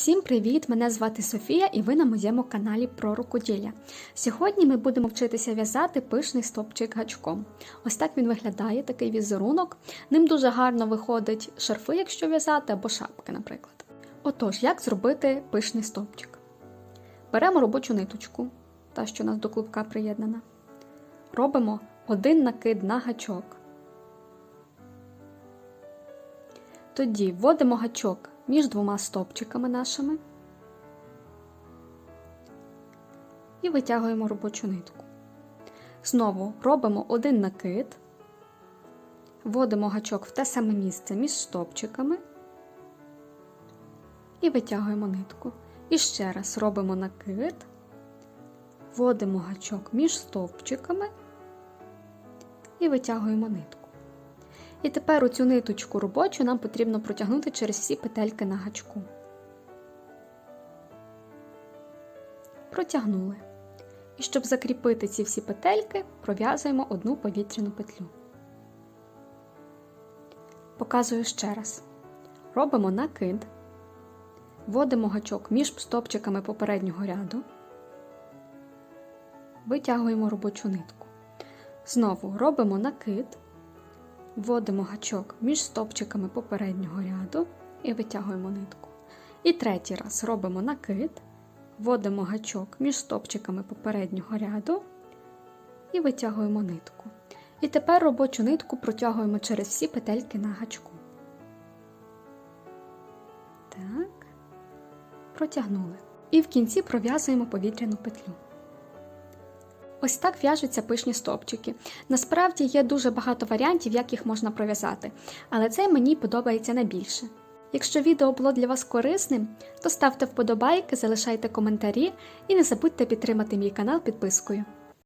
Всім привіт! Мене звати Софія і ви на моєму каналі про рукоділля. Сьогодні ми будемо вчитися в'язати пишний стопчик гачком. Ось так він виглядає, такий візерунок. Ним дуже гарно виходить шарфи, якщо в'язати, або шапки, наприклад. Отож, як зробити пишний стопчик? Беремо робочу ниточку, та, що у нас до клубка приєднана. Робимо один накид на гачок. Тоді вводимо гачок між двома стопчиками нашими і витягуємо робочу нитку. Знову робимо один накид, вводимо гачок в те саме місце між стопчиками і витягуємо нитку. І ще раз робимо накид, вводимо гачок між стовпчиками і витягуємо нитку. І тепер оцю ниточку робочу нам потрібно протягнути через всі петельки на гачку. Протягнули. І щоб закріпити ці всі петельки, пров'язуємо одну повітряну петлю. Показую ще раз. Робимо накид, вводимо гачок між стопчиками попереднього ряду, витягуємо робочу нитку. Знову робимо накид. Вводимо гачок між стопчиками попереднього ряду і витягуємо нитку. І третій раз робимо накид, вводимо гачок між стопчиками попереднього ряду і витягуємо нитку. І тепер робочу нитку протягуємо через всі петельки на гачку. Так, протягнули. І в кінці пров'язуємо повітряну петлю. Ось так в'яжуться пишні стопчики. Насправді є дуже багато варіантів, як їх можна пров'язати, але цей мені подобається найбільше. Якщо відео було для вас корисним, то ставте вподобайки, залишайте коментарі і не забудьте підтримати мій канал підпискою.